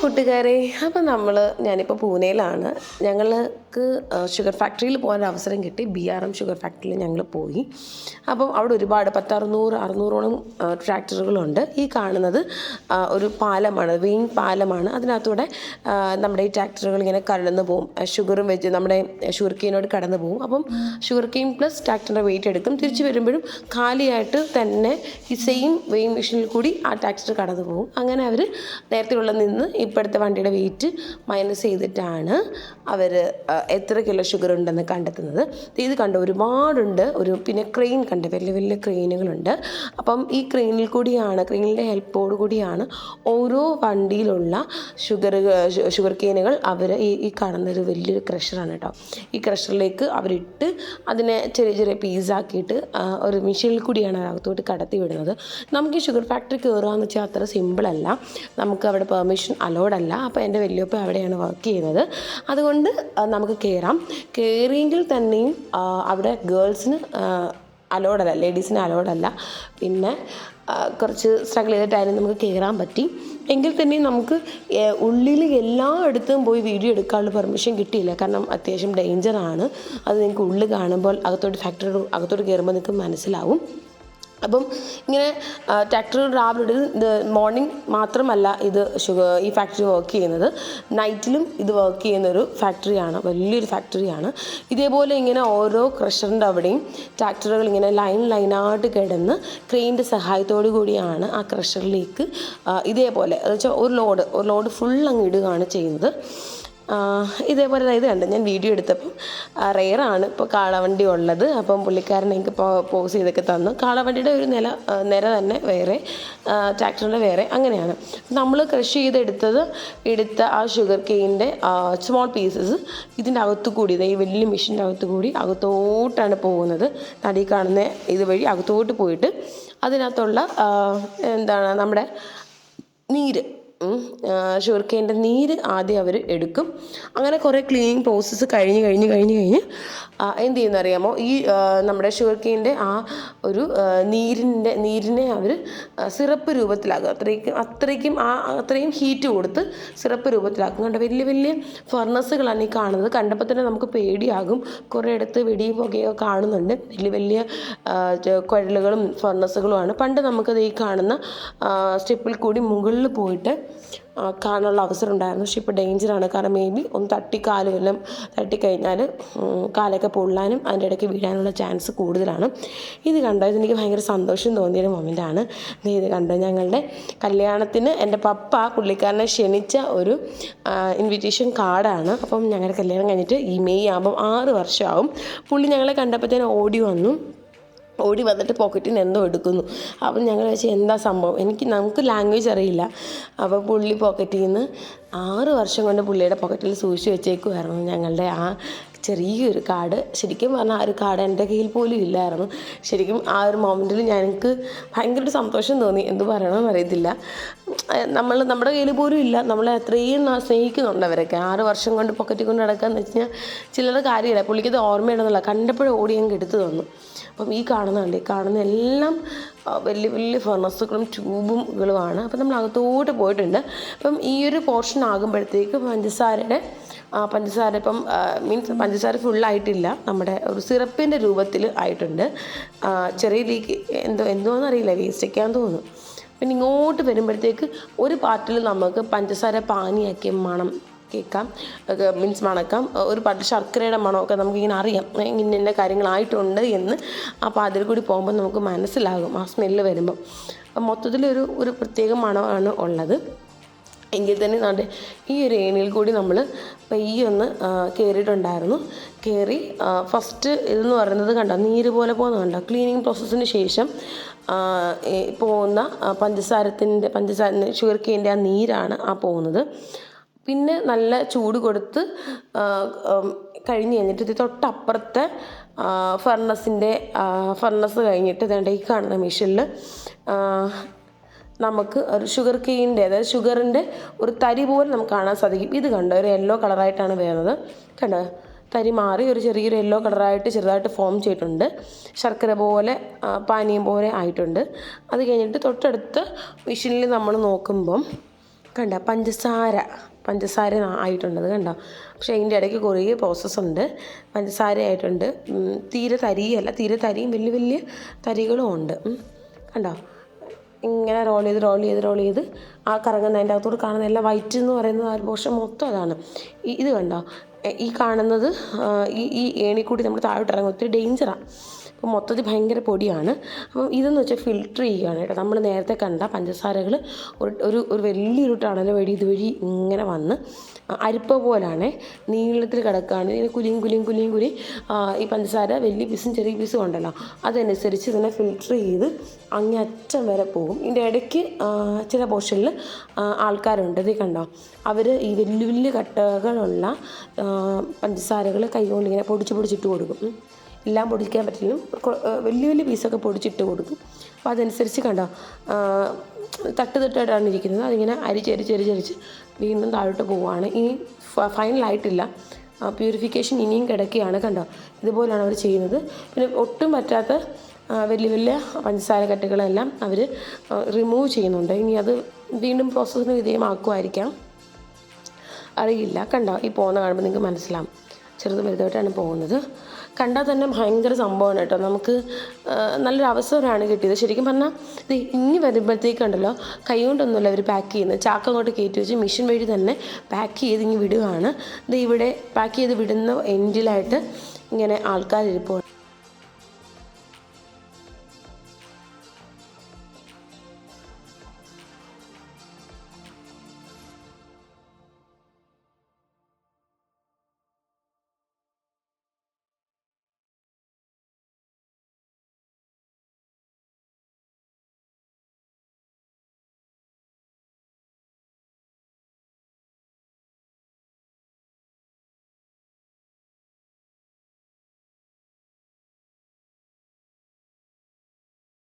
കൂട്ടുകാരെ അപ്പം നമ്മൾ ഞാനിപ്പോൾ പൂനെയിലാണ്. ഞങ്ങൾക്ക് ഷുഗർ ഫാക്ടറിയിൽ പോകാൻ അവസരം കിട്ടി. ബി ആർ എം ഷുഗർ ഫാക്ടറിയിൽ ഞങ്ങൾ പോയി. അപ്പം അവിടെ ഒരുപാട് പത്തറുന്നൂറ് അറുന്നൂറോളം ട്രാക്ടറുകളുണ്ട്. ഈ കാണുന്നത് ഒരു പാലമാണ് വെയിൻ പാലമാണ്. അതിനകത്തൂടെ നമ്മുടെ ഈ ട്രാക്ടറുകൾ ഇങ്ങനെ കടന്നു പോകും. ഷുഗറും വെച്ച് നമ്മുടെ ഷുഗർ കെയിനോട് കടന്നു പോകും. അപ്പം ഷുഗർ കെയിൻ പ്ലസ് ട്രാക്ടറിന്റെ വെയിറ്റ് എടുക്കും. തിരിച്ചു വരുമ്പോഴും കാലിയായിട്ട് തന്നെ ഈ സെയിം വെയിൻ മെഷീനിൽ കൂടി ആ ട്രാക്ടർ കടന്നു പോകും. അങ്ങനെ അവർ നേരത്തെയുള്ള നിന്ന് ഇപ്പോഴത്തെ വണ്ടിയുടെ വെയിറ്റ് മൈനസ് ചെയ്തിട്ടാണ് അവർ എത്ര കിലോ ഷുഗർ ഉണ്ടെന്ന് കണ്ടെത്തുന്നത്. ഇത് കണ്ട ഒരുപാടുണ്ട്. ഒരു പിന്നെ ക്രെയിൻ കണ്ട് വലിയ വലിയ ക്രെയിനുകളുണ്ട് അപ്പം ഈ ക്രെയിനിൽ കൂടിയാണ് ക്രെയിനിന്റെ ഹെൽപ്പോട് കൂടിയാണ് ഓരോ വണ്ടിയിലുള്ള ഷുഗർ ഷുഗർ കെയിനുകൾ അവർ ഈ ഈ കാണുന്നൊരു വലിയൊരു ക്രഷറാണ് കേട്ടോ. ഈ ക്രഷറിലേക്ക് അവരിട്ട് അതിനെ ചെറിയ ചെറിയ പീസാക്കിയിട്ട് ഒരു മെഷീനിൽ കൂടിയാണ് അകത്തോട്ട് കടത്തി വിടുന്നത് നമുക്ക് ഈ ഷുഗർ ഫാക്ടറി കയറുക എന്ന് വെച്ചാൽ അത്ര സിമ്പിളല്ല നമുക്ക് അവിടെ പെർമിഷൻ അലോഡ് അല്ല അപ്പോൾ എന്റെ വലിയപ്പ അവിടെയാണ് വർക്ക് ചെയ്യുന്നത്. അതുകൊണ്ട് നമുക്ക് കയറാം കയറിയെങ്കിൽ തന്നെയും അവിടെ ഗേൾസിന് അലോഡല്ല ലേഡീസിന് അലോഡല്ല പിന്നെ കുറച്ച് സ്ട്രഗിൾ ചെയ്തിട്ടായാലും നമുക്ക് കയറാൻ പറ്റി. എങ്കിൽ തന്നെ നമുക്ക് ഉള്ളിൽ എല്ലായിടത്തും പോയി വീഡിയോ എടുക്കാനുള്ള പെർമിഷൻ കിട്ടിയില്ല. കാരണം അത്യാവശ്യം ഡേഞ്ചറാണ് അത് നിങ്ങൾക്ക് ഉള്ളിൽ കാണുമ്പോൾ അകത്തോട്ട് ഫാക്ടറി അകത്തോട്ട് കയറുമ്പോൾ നിങ്ങൾക്ക് മനസ്സിലാവും. അപ്പം ഇങ്ങനെ ട്രാക്ടർ രാവിലെ ഇത് മോർണിംഗ് മാത്രമല്ല ഇത് ഷുഗർ ഈ ഫാക്ടറി വർക്ക് ചെയ്യുന്നത്. നൈറ്റിലും ഇത് വർക്ക് ചെയ്യുന്ന ഒരു ഫാക്ടറിയാണ് വലിയൊരു ഫാക്ടറിയാണ് ഇതേപോലെ ഇങ്ങനെ ഓരോ ക്രഷറിന്റെ അവിടെയും ട്രാക്ടറുകൾ ഇങ്ങനെ ലൈൻ ലൈനായിട്ട് കിടന്ന് ക്രെയിന്റെ സഹായത്തോടു കൂടിയാണ് ആ ക്രഷറിലേക്ക് ഇതേപോലെ. എന്ന് വെച്ചാൽ ഒരു ലോഡ് ഒരു ലോഡ് ഫുൾ അങ്ങ് ഇടുകയാണ് ചെയ്യുന്നത്. ഇതേപോലെ ഇത് കണ്ട്. ഞാൻ വീഡിയോ എടുത്തപ്പം റെയറാണ് ഇപ്പോൾ കാളവണ്ടി ഉള്ളത്. അപ്പം പുള്ളിക്കാരൻ എനിക്ക് പോസ് ചെയ്തൊക്കെ തന്നു. കാളവണ്ടിയുടെ ഒരു നില നിര തന്നെ വേറെ ട്രാക്ടറിന്റെ വേറെ അങ്ങനെയാണ്. നമ്മൾ കൃഷി ചെയ്തെടുത്തത് എടുത്ത ആ ഷുഗർ കെയിന്റെ സ്മോൾ പീസസ് ഇതിന്റെ അകത്ത് കൂടി ഈ വലിയ മെഷീന്റെ അകത്ത് കൂടി അകത്തോട്ടാണ് പോകുന്നത്. തടി കാണുന്ന ഇതുവഴി അകത്തോട്ട് പോയിട്ട് അതിനകത്തുള്ള എന്താണ് നമ്മുടെ നീര് ഷുഗർ കെയിന്റെ നീര് ആദ്യം അവർ എടുക്കും. അങ്ങനെ കുറേ ക്ലീനിങ് പ്രോസസ്സ് കഴിഞ്ഞ് കഴിഞ്ഞ് കഴിഞ്ഞ് കഴിഞ്ഞ് എന്ത് ചെയ്യുന്ന അറിയാമോ ഈ നമ്മുടെ ഷുഗർ കെയിന്റെ ആ ഒരു നീരിന്റെ നീരിനെ അവർ സിറപ്പ് രൂപത്തിലാക്കും. അത്രയ്ക്കും അത്രയ്ക്കും ആ അത്രയും ഹീറ്റ് കൊടുത്ത് സിറപ്പ് രൂപത്തിലാക്കും. കണ്ട? വലിയ വലിയ ഫർണസുകളാണ് ഈ കാണുന്നത്. കണ്ടപ്പോൾ തന്നെ നമുക്ക് പേടിയാകും. കുറേ ഇടത്ത് വെടിയും പുകയോ കാണുന്നുണ്ട്. വലിയ വലിയ കുഴലുകളും ഫർണസുകളുമാണ് പണ്ട് നമുക്കത് ഈ കാണുന്ന സ്റ്റെപ്പിൽ കൂടി മുകളിൽ പോയിട്ട് കാണാനുള്ള അവസരം ഉണ്ടായിരുന്നു. പക്ഷേ ഇപ്പോൾ ഡേഞ്ചറാണ് കാരണം മേ ബി ഒന്ന് തട്ടി കാലുമെല്ലാം തട്ടിക്കഴിഞ്ഞാൽ കാലൊക്കെ പൊള്ളാനും അതിന്റെ ഇടയ്ക്ക് വീഴാനുള്ള ചാൻസ് കൂടുതലാണ്. ഇത് കണ്ടോ? എനിക്ക് ഭയങ്കര സന്തോഷം തോന്നിയ തോന്നിയൊരു മൊമെന്റാണ് ഇത് കണ്ടോ? ഞങ്ങളുടെ കല്യാണത്തിന് എന്റെ പപ്പ പുള്ളിക്കാരനെ ക്ഷണിച്ച ഒരു ഇൻവിറ്റേഷൻ കാർഡാണ് അപ്പം ഞങ്ങളുടെ കല്യാണം കഴിഞ്ഞിട്ട് ഈ മെയ് ആകുമ്പം ആറ് വർഷമാവും. പുള്ളി ഞങ്ങളെ കണ്ടപ്പോഴത്തേനും ഓടി വന്നു. ഓടി വന്നിട്ട് പോക്കറ്റിൽ നിന്ന് എന്തോ എടുക്കുന്നു. അപ്പം ഞങ്ങൾ വെച്ച് എന്താ സംഭവം? എനിക്ക് നമുക്ക് ലാംഗ്വേജ് അറിയില്ല. അപ്പോൾ പുള്ളി പോക്കറ്റിൽ നിന്ന് ആറ് വർഷം കൊണ്ട് പുള്ളിയുടെ പോക്കറ്റിൽ സൂക്ഷിച്ച് വെച്ചേക്കുമായിരുന്നു ഞങ്ങളുടെ ആ ചെറിയൊരു കാർഡ് ശരിക്കും പറഞ്ഞാൽ ആ ഒരു കാർഡ് എന്റെ കയ്യിൽ പോലും ഇല്ലായിരുന്നു. ശരിക്കും ആ ഒരു മൊമെന്റിൽ ഞങ്ങൾക്ക് ഭയങ്കര ഒരു സന്തോഷം തോന്നി. എന്ത് പറയണമെന്ന് അറിയത്തില്ല. നമ്മൾ നമ്മുടെ കയ്യിൽ പോലും ഇല്ല. നമ്മളെ അത്രയും സ്നേഹിക്കുന്നുണ്ട് അവരൊക്കെ ആറ് വർഷം കൊണ്ട് പോക്കറ്റിൽ കൊണ്ട് നടക്കാന്ന് വെച്ച് കഴിഞ്ഞാൽ ചിലരുടെ കാര്യമില്ല. പുള്ളിക്കത് ഓർമ്മയുണ്ടെന്നുള്ള കണ്ടപ്പോഴും ഓടി ഞങ്ങൾക്ക് എടുത്തു തന്നു. അപ്പം ഈ കാണുന്നുണ്ട്. ഈ കാണുന്ന എല്ലാം വലിയ വലിയ ഫർണസുകളും ട്യൂബുകളുമാണ് അപ്പം നമ്മൾ അകത്തോട്ട് പോയിട്ടുണ്ട്. അപ്പം ഈ ഒരു പോർഷൻ ആകുമ്പോഴത്തേക്ക് പഞ്ചസാരയുടെ പഞ്ചസാര ഇപ്പം മീൻസ് പഞ്ചസാര ഫുള്ളായിട്ടില്ല നമ്മുടെ ഒരു സിറപ്പിന്റെ രൂപത്തിൽ ആയിട്ടുണ്ട്. ആ, ചെറിയ ലീക്ക് എന്തോ എന്തോന്ന് അറിയില്ല വേസ്റ്റൊക്കെയാന്ന് തോന്നുന്നു. പിന്നെ ഇങ്ങോട്ട് വരുമ്പോഴത്തേക്ക് ഒരു പാട്ടിൽ നമുക്ക് പഞ്ചസാര പാനിയാക്കിയ മണം കേൾക്കാം. മീൻസ് മണക്കാം. ഒരു പാട്ടിൽ ശർക്കരയുടെ മണമൊക്കെ നമുക്കിങ്ങനെ അറിയാം. ഇന്ന ഇന്ന കാര്യങ്ങളായിട്ടുണ്ട് എന്ന്. അപ്പോൾ അതിൽ കൂടി പോകുമ്പോൾ നമുക്ക് മനസ്സിലാകും ആ സ്മെല്ല് വരുമ്പോൾ മൊത്തത്തിലൊരു ഒരു പ്രത്യേക മണമാണ് ഉള്ളത്. എങ്കിൽ തന്നെ നാട്ടെ ഈ ഒരു ഏണിയിൽ കൂടി നമ്മൾ പയ്യെ ഒന്ന് കയറിയിട്ടുണ്ടായിരുന്നു കയറി ഫസ്റ്റ് ഇതെന്ന് പറയുന്നത് കണ്ടോ? നീര് പോലെ പോകുന്ന കണ്ടോ? ക്ലീനിങ് പ്രോസസ്സിന് ശേഷം പോകുന്ന പഞ്ചസാരത്തിന്റെ പഞ്ചസാര ഷുഗർ കെയിന്റെ ആ നീരാണ് ആ പോകുന്നത്. പിന്നെ നല്ല ചൂട് കൊടുത്ത് കഴിഞ്ഞ് കഴിഞ്ഞിട്ട് തൊട്ടപ്പുറത്തെ ഫർണസിന്റെ ഫർണസ് കഴിഞ്ഞിട്ട് ഇതേണ്ട ഈ കാണുന്ന മെഷീനിൽ നമുക്ക് ഒരു ഷുഗർ കെയിന്റെ അതായത് ഷുഗറിന്റെ ഒരു തരി പോലെ നമുക്ക് കാണാൻ സാധിക്കും. ഇത് കണ്ടോ? ഒരു യെല്ലോ കളറായിട്ടാണ് വരുന്നത് കണ്ടോ? തരി മാറി ഒരു ചെറിയൊരു യെല്ലോ കളറായിട്ട് ചെറുതായിട്ട് ഫോം ചെയ്തിട്ടുണ്ട്. ശർക്കര പോലെ പാനീയം പോലെ ആയിട്ടുണ്ട്. അത് കഴിഞ്ഞിട്ട് തൊട്ടടുത്ത മെഷീനിൽ നമ്മൾ നോക്കുമ്പം കണ്ട? പഞ്ചസാര പഞ്ചസാര ആയിട്ടുണ്ടത് കണ്ടോ? പക്ഷേ അതിന്റെ ഇടയ്ക്ക് കുറേ പ്രോസസ്സ് ഉണ്ട്. പഞ്ചസാര ആയിട്ടുണ്ട്. തീരെ തരിയല്ല. തീരെ തരിയും വലിയ വലിയ തരികളും ഉണ്ട്. കണ്ടോ? ഇങ്ങനെ റോൾ ചെയ്ത് റോൾ ചെയ്ത് റോൾ ചെയ്ത് ആ കറങ്ങുന്ന അതിന്റെ അകത്തോട് കാണുന്ന എല്ലാം വൈറ്റ് എന്ന് പറയുന്നത് ആ പോർഷൻ മൊത്തം അതാണ്. ഇത് കണ്ടോ? ഈ കാണുന്നത് ഈ ഈ ഏണിക്കൂടി നമ്മൾ താഴോട്ട് ഇറങ്ങും ഒത്തിരി ഡേഞ്ചറാണ് അപ്പോൾ മൊത്തത്തിൽ ഭയങ്കര പൊടിയാണ്. അപ്പം ഇതെന്ന് വെച്ചാൽ ഫിൽറ്റർ ചെയ്യുകയാണ് കേട്ടോ. നമ്മൾ നേരത്തെ കണ്ട പഞ്ചസാരകൾ ഒരു ഒരു വലിയൊരു ടണൽ വഴി ഇതുവഴി ഇങ്ങനെ വന്ന് അരിപ്പ പോലാണ്. നീളത്തിൽ കിടക്കുകയാണ് ഇങ്ങനെ കുലിയും കുലിയും കുലിയും കുലി ഈ പഞ്ചസാര വലിയ പീസും ചെറിയ പീസും ഉണ്ടല്ലോ. അതനുസരിച്ച് ഇതിനെ ഫിൽറ്റർ ചെയ്ത് അങ്ങേയറ്റം വരെ പോകും. ഇതിന്റെ ഇടയ്ക്ക് ചില പോർഷനിൽ ആൾക്കാരുണ്ട്. ഇത് കണ്ടോ? അവർ ഈ വലിയ വലിയ കട്ടകളുള്ള പഞ്ചസാരകൾ കൈകൊണ്ട് ഇങ്ങനെ പൊടിച്ച് പൊടിച്ചിട്ട് കൊടുക്കും. എല്ലാം പൊടിക്കാൻ പറ്റില്ല. വലിയ വലിയ പീസൊക്കെ പൊടിച്ചിട്ട് കൊടുക്കും. അപ്പോൾ അതനുസരിച്ച് കണ്ടോ തട്ട് തട്ടായിട്ടാണ് ഇരിക്കുന്നത്. അതിങ്ങനെ അരിച്ചരിച്ച് അരിച്ചരിച്ച് വീണ്ടും താഴോട്ട് പോവുകയാണ് ഇനി ഫൈനലായിട്ടില്ല പ്യൂരിഫിക്കേഷൻ ഇനിയും കിടക്കുകയാണ് കണ്ടോ. ഇതുപോലെയാണ് അവർ ചെയ്യുന്നത്. പിന്നെ ഒട്ടും പറ്റാത്ത വലിയ വലിയ പഞ്ചസാര കട്ടകളെല്ലാം അവർ റിമൂവ് ചെയ്യുന്നുണ്ട്. ഇനി അത് വീണ്ടും പ്രോസസ്സിന് വിധേയമാക്കുമായിരിക്കാം. അറിയില്ല. കണ്ടോ ഈ പോകുന്ന കാണുമ്പോൾ നിങ്ങൾക്ക് മനസ്സിലാവും. ചെറുത് വലുതായിട്ടാണ് പോകുന്നത്. കണ്ടാൽ തന്നെ ഭയങ്കര സംഭവമാണ് കേട്ടോ. നമുക്ക് നല്ലൊരു അവസരമാണ് കിട്ടിയത്. ശരിക്കും പറഞ്ഞാൽ ഇത് ഇനി വരുമ്പോഴത്തേക്കുണ്ടല്ലോ കൈ കൊണ്ടൊന്നുമല്ല അവർ പാക്ക് ചെയ്യുന്നത്. ചാക്ക അങ്ങോട്ട് കയറ്റി വെച്ച് മെഷീൻ വഴി തന്നെ പാക്ക് ചെയ്ത് ഇങ്ങ് വിടുകയാണ്. ഇത് ഇവിടെ പാക്ക് ചെയ്ത് വിടുന്ന എൻഡിലായിട്ട് ഇങ്ങനെ ആൾക്കാർ ഇരിപ്പുണ്ട്